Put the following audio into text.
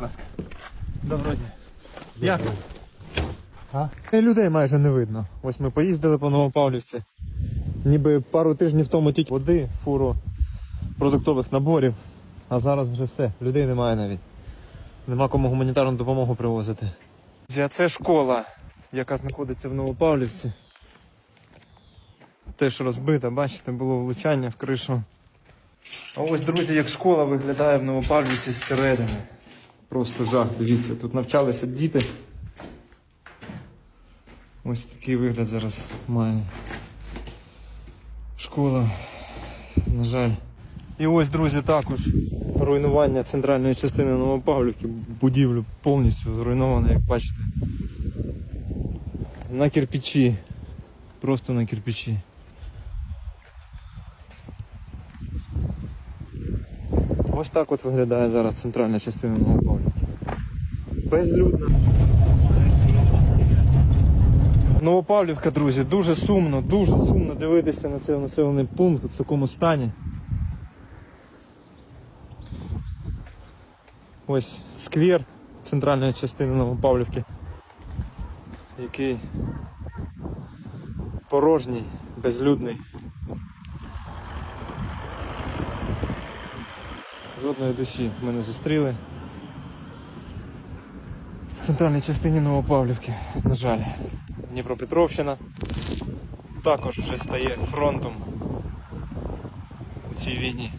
ласка. Доброго. Як? А? Людей майже не видно. Ось ми поїздили по Новопавлівці. Ніби пару тижнів тому тільки води, фуру продуктових наборів, а зараз вже все, людей немає навіть. Нема кому гуманітарну допомогу привозити. А це школа, яка знаходиться в Новопавлівці. Теж розбита, бачите, було влучання в кришу. А ось, друзі, як школа виглядає в Новопавлівці зсередини. Просто жах, дивіться, тут навчалися діти. Ось такий вигляд зараз має школа. На жаль. І ось, друзі, також руйнування центральної частини Новопавлівки. Будівлю повністю зруйнована, як бачите. На кирпичі. Просто на кирпичі. Ось так от виглядає зараз центральна частина Новопавлівки. Безлюдно. Новопавлівка, друзі, дуже сумно, дуже сумно дивитися на цей населений пункт в такому стані. Ось сквер центральної частини Новопавлівки, який порожній, безлюдний. Жодної душі ми не зустріли. В центральній частині Новопавлівки, на жаль. Дніпропетровщина також вже стає фронтом у цій війні.